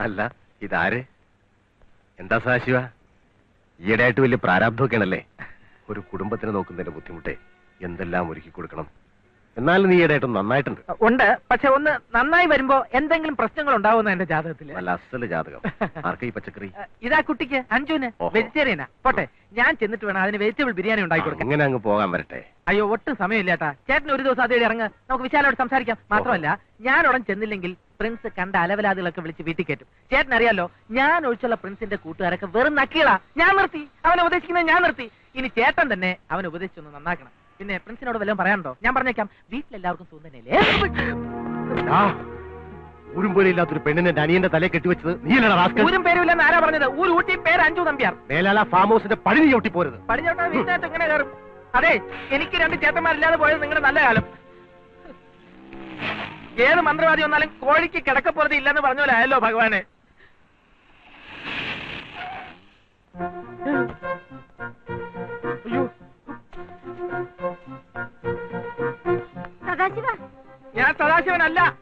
അല്ല ഇതാര്? എന്താ സാശിവ? ഈയിടെയായിട്ട് വലിയ പ്രാരാബ്ധമൊക്കെയാണല്ലേ ഒരു കുടുംബത്തിനെ നോക്കുന്നതിന്റെ ബുദ്ധിമുട്ടേ. എന്തെല്ലാം ഒരുക്കി കൊടുക്കണം എന്നാലും നീ ഇടയിട്ട് നന്നായിട്ടുണ്ട്. ഉണ്ട്. പക്ഷെ ഒന്ന് നന്നായി വരുമ്പോ എന്തെങ്കിലും പ്രശ്നങ്ങൾ ഉണ്ടാവുന്ന എന്റെ ജാതകത്തിൽ? നല്ല അസൽ ജാതകം. ആർക്കാ ഈ പച്ചക്കറി? ഇതാ കുട്ടിക്ക്. അഞ്ജുന് ഓഹോ. വെജിറ്റേറിയനാ. പോട്ടെ. ഞാൻ ചെന്നിട്ട് വേണം അതിന് വെജിറ്റബിൾ ബിരിയാണി ഉണ്ടാക്കി കൊടുക്കാൻ. അങ്ങനെ അങ്ങ് പോകാൻ വരട്ടെ. അയ്യോ ഒട്ടും സമയമില്ലാട്ടാ ചേട്ടൻ ഒരു ദിവസം അതേ ഇറങ്ങ്. നമുക്ക് വിശാലോട് സംസാരിക്കാം. മാത്രമല്ല ഞാൻ ഉടൻ ചെന്നില്ലെങ്കിൽ പ്രിൻസ് കണ്ട അലവലാദികളൊക്കെ വിളിച്ച് വീട്ടിൽ കയറ്റും. ചേട്ടൻ അറിയാലോ ഞാൻ ഒഴിച്ചുള്ള പ്രിൻസിന്റെ കൂട്ടുകാരൊക്കെ വെറും നക്കിയളാ ഞാൻ നിർത്തി. അവനെ ഉപദേശിക്കുന്നത് ഞാൻ നിർത്തി. ഇനി ചേട്ടൻ തന്നെ അവനെ ഉപദേശിച്ചൊന്ന് നന്നാക്കണം. പിന്നെ പ്രിൻസിനോട് വല്ലതും പറയാനുണ്ടോ? ഞാൻ പറഞ്ഞേക്കാം. വീട്ടിലെല്ലാവർക്കും സുഖം തന്നെയല്ലേ? ഊരും പോലെ ഇല്ലാത്തൊരു പെണ്ണിനെ അനിയന്റെ തലയെ കെട്ടിവെച്ചത് ഊരും പേരുമില്ലെന്ന് ആരാ പറഞ്ഞത്? ഊര് ഊട്ടി പേര് അഞ്ചു നമ്പ്യാർ. മേലാല ഫാം ഹൗസിന്റെ പഴി ചവിട്ടി പോരുത്. പടിഞ്ഞോട്ടാ വീട്ടിനകത്ത് ഇങ്ങനെ കയറും. അതെ എനിക്ക് രണ്ട് ചേട്ടന്മാരില്ലാതെ പോയത് നിങ്ങളുടെ നല്ല കാലം. ഏത് മന്ത്രവാദി വന്നാലും കോഴിക്ക് കിടക്കപ്പുറത്ത് ഇല്ലെന്ന് പറഞ്ഞോലായല്ലോ ഭഗവാനെ. അയ്യോ. സദാശിവ. ഞാൻ സദാശിവനല്ല.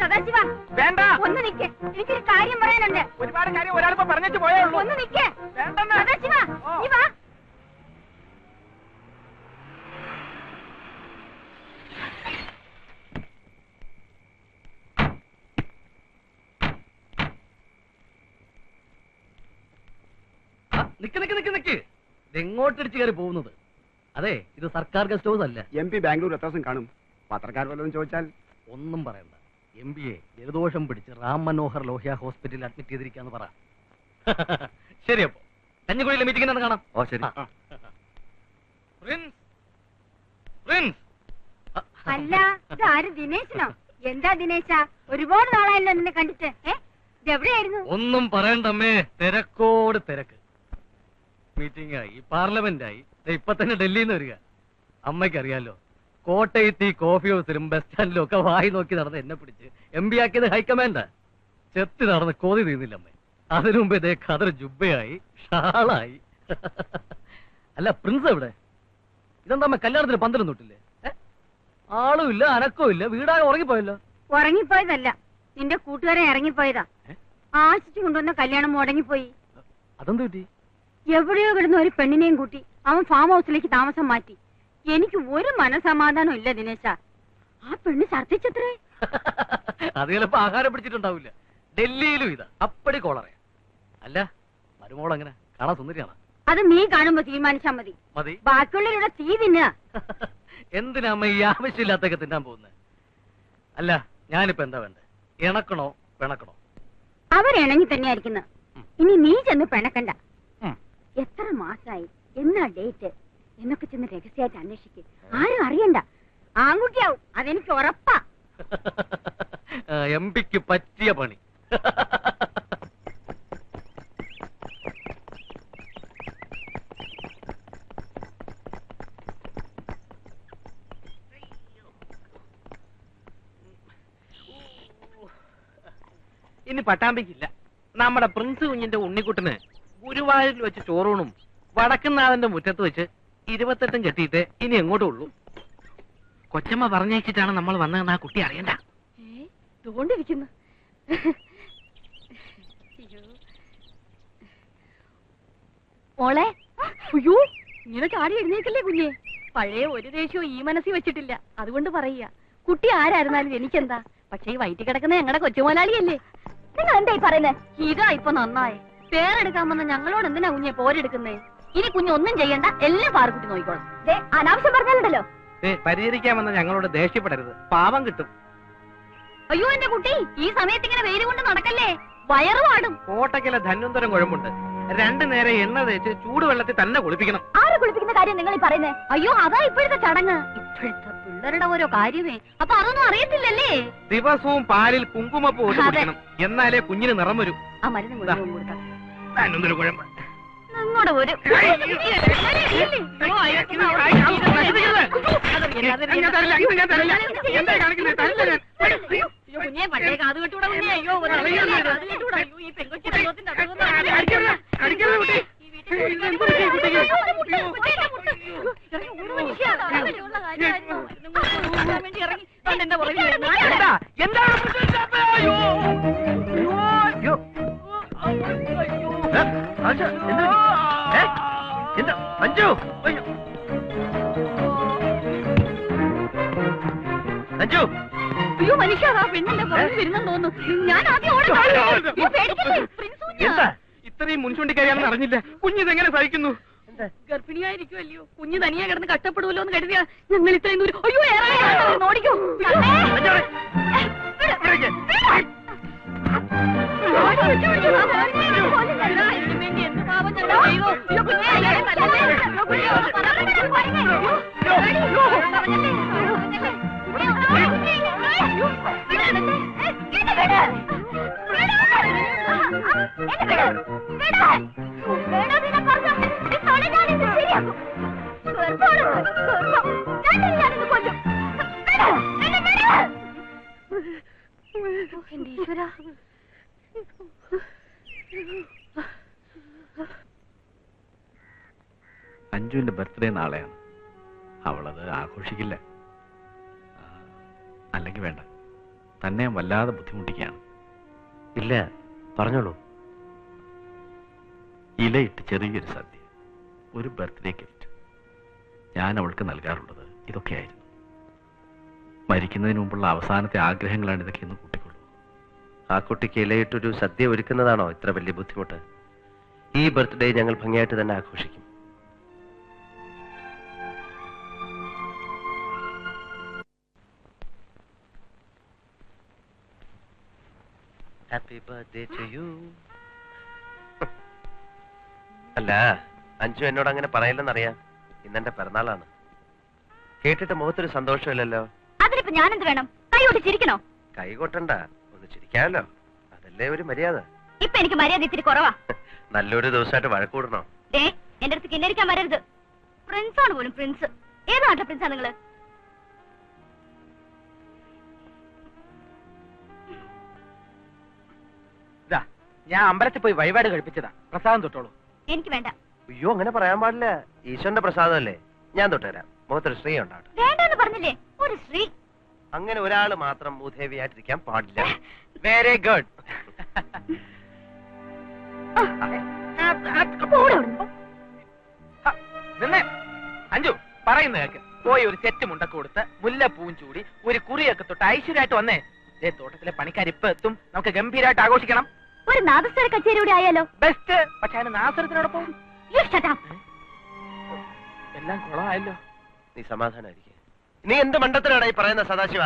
സദാശിവ. വേണ്ട. ഒന്ന് നിക്ക്. എനിക്കൊരു കാര്യം പറയാനുണ്ട്. ഒരുപാട് കാര്യം ഒരാളിപ്പോ പറഞ്ഞിട്ട് പോയേ ഉള്ളൂ. ഒന്ന് നിക്ക്. വേണ്ടെന്ന്. സദാശിവ നീ വാ. നിക്ക് നിക്ക് നിക്ക് നിക്ക്. എങ്ങോട്ടിടിച്ച് കയറി പോകുന്നത്? അതെ ഇത് സർക്കാർ ഗസ്റ്റ് ഹൗസ് അല്ല. എം പി ബാംഗ്ലൂർ എത്ര ദിവസം കാണും? പത്രക്കാർ വല്ലതും ചോദിച്ചാൽ? ഒന്നും പറയണ്ട. എം ബി എ ജലദോഷം പിടിച്ച് റാം മനോഹർ ലോഹ്യ ഹോസ്പിറ്റലിൽ അഡ്മിറ്റ് ചെയ്തിരിക്കാന്ന് പറ. ശരി അപ്പോ. കഞ്ഞിക്കുഴിയിലെ മീറ്റിംഗ് കാണാം. ഓ ശരി. ആ. പ്രിൻസ് പ്രിൻസ്. അല്ല ഇത് ആര് ദിനേശനോ? എന്താ ദിനേശ? ഒരുപാട് നാളായല്ലോ നിന്നെ കണ്ടിട്ട്. എവിടെയായിരുന്നു ഒന്നും പറയണ്ടമ്മേ തിരക്കോട് തിരക്ക്. മീറ്റിംഗ് ആയി പാർലമെന്റ് ആയി. ഇപ്പൊ തന്നെ ഡൽഹിയിൽ നിന്ന് വരിക. അമ്മയ്ക്കറിയാലോ കോട്ടയത്ത് ഈ കോഫി ഹൗസിലും ബസ് സ്റ്റാൻഡിലും ഒക്കെ വായി നോക്കി നടന്ന് എന്നെ പിടിച്ച് എം പി ആക്കിയത് ഹൈക്കമാൻഡാ ചെത്തി നടന്ന് കോതി തീർന്നില്ല അമ്മ. അതിനു മുമ്പ് ഇതേ ഖദർ ജുബയായി ഷാളായി. അല്ല പ്രിൻസ് എവിടെ? ഇതെന്താ അമ്മ കല്യാണത്തിന് പന്തലും തൊട്ടില്ലേ ഏ? ആളും ഇല്ല അനക്കവും ഇല്ല വീടാകെ ഉറങ്ങിപ്പോയല്ലോ. ഉറങ്ങിപ്പോയതല്ല. നിന്റെ കൂട്ടുകാരെ ഇറങ്ങിപ്പോയതാ? ആശിച്ചു കൊണ്ടുവന്ന കല്യാണം മുടങ്ങിപ്പോയി. അതെന്ത് കിട്ടി എവിടെയോ കിടന്ന ഒരു പെണ്ണിനെയും കൂട്ടി. അവൻ ഫാം ഹൗസിലേക്ക് താമസം മാറ്റി. എനിക്ക് ഒരു മനസമാധാനം ഇല്ല ദിനേശ. ആ പെണ്ണ് ഛർദ്ദിച്ചത്രേ. അത് ചിലപ്പോ ആഹാരം പിടിച്ചിട്ടുണ്ടാവില്ല. ഡൽഹിയിലും ഇതാ. അപ്പടി കോളറ അല്ല മരുമോൾ അങ്ങനെ കാണാൻ സുന്ദരിയാണ്? അത് നീ കാണുമ്പോ തീരുമാനിച്ചാ മതി. മതി. ബാക്കിയുള്ളവരുടെ തീ തിന്ന. എന്തിനാ അമ്മ ഈ ആവശ്യമില്ലാത്തൊക്കെ തിന്നാൻ പോകുന്നത് അല്ല ഞാനിപ്പോ എന്താ വേണ്ടേ? ഇണക്കണോ പിണക്കണോ? അവരിണങ്ങി തന്നെയായിരിക്കുന്നത് ഇനി നീ ചെന്ന് പിണക്കണ്ട. എത്ര മാസായി? എന്നാ ഡേറ്റ്? എന്നൊക്കെ ചെന്ന് രഹസ്യമായിട്ട് അന്വേഷിക്കും. ആരും അറിയണ്ട. ആൺകുട്ടിയാവും. അതെനിക്ക് ഉറപ്പാ. എം പിക്ക് പറ്റിയ പണി. ഇനി പട്ടാമ്പിക്കില്ല. നമ്മുടെ പ്രിൻസ് കുഞ്ഞിന്റെ ഉണ്ണിക്കുട്ടന് ഗുരുവായൂരിൽ വെച്ച് ചോറൂണും വടക്കുന്നാഥന്റെ മുറ്റത്ത് വെച്ച് ഇരുപത്തെട്ടും കെട്ടിയിട്ട് ഇനി എങ്ങോട്ടും ഉള്ളൂ? കൊച്ചമ്മ പറഞ്ഞയച്ചിട്ടാണ് നമ്മൾ വന്നതെന്ന് ആ കുട്ടി അറിയണ്ട. തോണ്ടിരിക്കുന്നു മോളെ അയ്യോ ഇങ്ങനെ ചാടി എഴുന്നേക്കല്ലേ കുഞ്ഞെ? പഴയ ഒരു ദേഷ്യവും ഈ മനസ്സിൽ വെച്ചിട്ടില്ല. അതുകൊണ്ട് പറയുക. കുട്ടി ആരായിരുന്നാലും എനിക്കെന്താ? പക്ഷേ ഈ വയറ്റി കിടക്കുന്ന ഞങ്ങളുടെ കൊച്ചുമോലാളിയല്ലേ? നിങ്ങൾ എന്തായി പറയുന്നത് ഇതാ ഇപ്പൊ നന്നായി. പേരെടുക്കാൻ വന്ന ഞങ്ങളോട് എന്തിനാ കുഞ്ഞെ പോരെടുക്കുന്നേ? ഇനി കുഞ്ഞു ഒന്നും ചെയ്യണ്ട എല്ലാം പാറുകുട്ടി നോക്കിക്കോളാം. അനാവശ്യം പറഞ്ഞാലുണ്ടല്ലോ. വന്ന ഞങ്ങളോട് ദേഷ്യപ്പെടരുത്. പാവം കിട്ടും. അയ്യോ എന്റെ കുട്ടി ഈ സമയത്ത് ഇങ്ങനെ വെയിൽ കൊണ്ട് നടക്കല്ലേ? വയറ് പാടും ധന്വന്തരം കുഴമ്പുണ്ട് രണ്ടു നേരം എണ്ണ തേച്ച് ചൂടുവെള്ളത്തിൽ തന്നെ കുളിപ്പിക്കണം. ആര് കുളിപ്പിക്കുന്ന കാര്യം നിങ്ങൾ ഈ പറയുന്നേ? അയ്യോ അതാ ഇപ്പോഴത്തെ ചടങ്ങ്. ഇപ്പോഴത്തെ പിള്ളേരുടെ ഓരോ കാര്യമേ. അപ്പൊ അതൊന്നും അറിയത്തില്ലല്ലേ? ദിവസവും പാലിൽ കുങ്കുമപ്പൂ. കുടിക്കണം എന്നാലേ കുഞ്ഞിന് നിറം വരും. ആ മരുന്ന് ധന്വന്തര കുഴമ്പ് അങ്ങോട്ട് വരും കുഞ്ഞെ പട്ടേ കാത് കെട്ടൂടാ കുഞ്ഞെ അയ്യോ അയ്യോ ഈ പെങ്കൊച്ചിന്റെ ഈ വീട്ടിൽ എന്താ? അഞ്ചു അയ്യോ. അഞ്ചു അയ്യോ മനുഷ്യ ആ പെണ്ണിന്റെ പുറത്ത് വരുന്നെന്ന് തോന്നുന്നു. ഞാൻ ആദ്യം ഓടി പേടിക്കല്ലേ? പ്രിൻസ് കുഞ്ഞാ. എന്താ? ഇത്രയും മുൻചൂണ്ടിക്കാരിയാണെന്ന് അറിഞ്ഞില്ല. കുഞ്ഞിതെങ്ങനെ സഹിക്കുന്നു? ഗർഭിണിയായിരിക്കുമല്ലോ കുഞ്ഞ് തനിയെ കിടന്ന് കഷ്ടപ്പെടുമല്ലോ എന്ന് കരുതിയാ ഞങ്ങൾ ഇത്രയും ദൂരം അയ്യോ ഏറെ ഓടിക്കോ. അഞ്ചോടെ. ഇവിടേക്ക്. എന്റെ ഈശ്വര. അഞ്ജുവിന്റെ ബർത്ത്ഡേ നാളെയാണ്. അവളത് ആഘോഷിക്കില്ല. അല്ലെങ്കിൽ വേണ്ട. തന്നെ വല്ലാതെ ബുദ്ധിമുട്ടിക്കുകയാണ്. ഇല്ല പറഞ്ഞോളൂ. ഇലയിട്ട് ചെറിയൊരു സദ്യ ഒരു ബർത്ത്ഡേ ഗിഫ്റ്റ്. ഞാൻ അവൾക്ക് നൽകാറുള്ളത് ഇതൊക്കെയായിരുന്നു. മരിക്കുന്നതിന് മുമ്പുള്ള അവസാനത്തെ ആഗ്രഹങ്ങളാണ് ഇതൊക്കെ എന്ന് കൂട്ടിക്കൊള്ളൂ. ആ കുട്ടിക്ക് ഇലയിട്ടൊരു സദ്യ ഒരുക്കുന്നതാണോ ഇത്ര വലിയ ബുദ്ധിമുട്ട്? ഈ ബർത്ത്ഡേ ഞങ്ങൾ ഭംഗിയായിട്ട് തന്നെ ആഘോഷിക്കും. ഹാപ്പി ബർത്ത്ഡേ ടു യു അല്ല അഞ്ചു എന്നോട് അങ്ങനെ പറയില്ലെന്നറിയാം. ഇന്നെന്റെ പിറന്നാളാണ്. കേട്ടിട്ട് മുഖത്തൊരു സന്തോഷമില്ലല്ലോ. അതിനിപ്പോ ഞാനെന്ത് വേണം? കൈയോട്ട് ചിരിക്കണോ? കൈകൊട്ടണ്ട ഒന്ന് ചിരിക്കാമല്ലോ. അതല്ലേ ഒരു മര്യാദ? ഇപ്പൊ എനിക്ക് മര്യാദ ഇത്തിരി കുറവാ. നല്ലൊരു ദിവസമായിട്ട് വഴക്കൂടണോ ദേ എന്റെ അടുത്ത് കിന്നരിക്കാൻ വരരുത്. പ്രിൻസ് ആണ് പോലും പ്രിൻസ് ഏത് നാട്ടിലെ പ്രിൻസാ നിങ്ങൾ? ഞാൻ അമ്പലത്തിൽ പോയി വഴിപാട് കഴിപ്പിച്ചതാ. പ്രസാദം തൊട്ടോളൂ. എനിക്ക് വേണ്ട. അയ്യോ അങ്ങനെ പറയാൻ പാടില്ല. ഈശ്വരന്റെ പ്രസാദമല്ലേ? ഞാൻ തൊട്ടുതരാം. മുഖത്തൊരു സ്ത്രീ ഉണ്ടാകും വേണ്ടെന്ന് പറഞ്ഞില്ലേ? ഒരു സ്ത്രീ. അങ്ങനെ ഒരാൾ മാത്രം ഭൂദേവിയായിട്ടിരിക്കാൻ പാടില്ല. Very good. നിന്നെ. അഞ്ചു പറയുന്ന കേക്ക്. പോയി ഒരു സെറ്റ് മുണ്ടൊക്കെ കൊടുത്ത് മുല്ലപ്പൂവും ചൂടി ഒരു കുറിയൊക്കെ തൊട്ട് ഐശ്വര്യമായിട്ട് വന്നേ. ദേ തോട്ടത്തിലെ പണിക്കാർ ഇപ്പൊ എത്തും. നമുക്ക് ഗംഭീരമായിട്ട് ആഘോഷിക്കണം. ഒരു നാദസ്വര കച്ചേരിയുടെ ആയാലോ? ബെസ്റ്റ് പക്ഷെ അതിന് നാസരത്തിനോടൊപ്പം. എല്ലാം കുളമായല്ലോ നീ സമാധാനായിരിക്കും. നീ എന്ത് മണ്ടത്തിലാണ് ഈ പറയുന്ന സദാശിവ?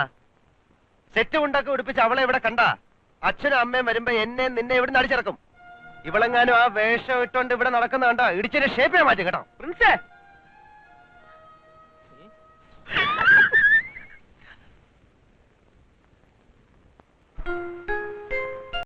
സെറ്റ് ഉണ്ടാക്കി ഉടുപ്പിച്ച് അവളെ ഇവിടെ കണ്ട? അച്ഛനും അമ്മയും വരുമ്പോ എന്നെ നിന്നെ ഇവിടുന്ന് അടിച്ചിറക്കും. ഇവളെങ്ങാനും ആ വേഷം ഇട്ടോണ്ട് ഇവിടെ നടക്കുന്ന കണ്ട ഇടിച്ചിന്റെ ഷേപ്പിനെ മാറ്റി കേട്ടോ. പ്രിൻസേ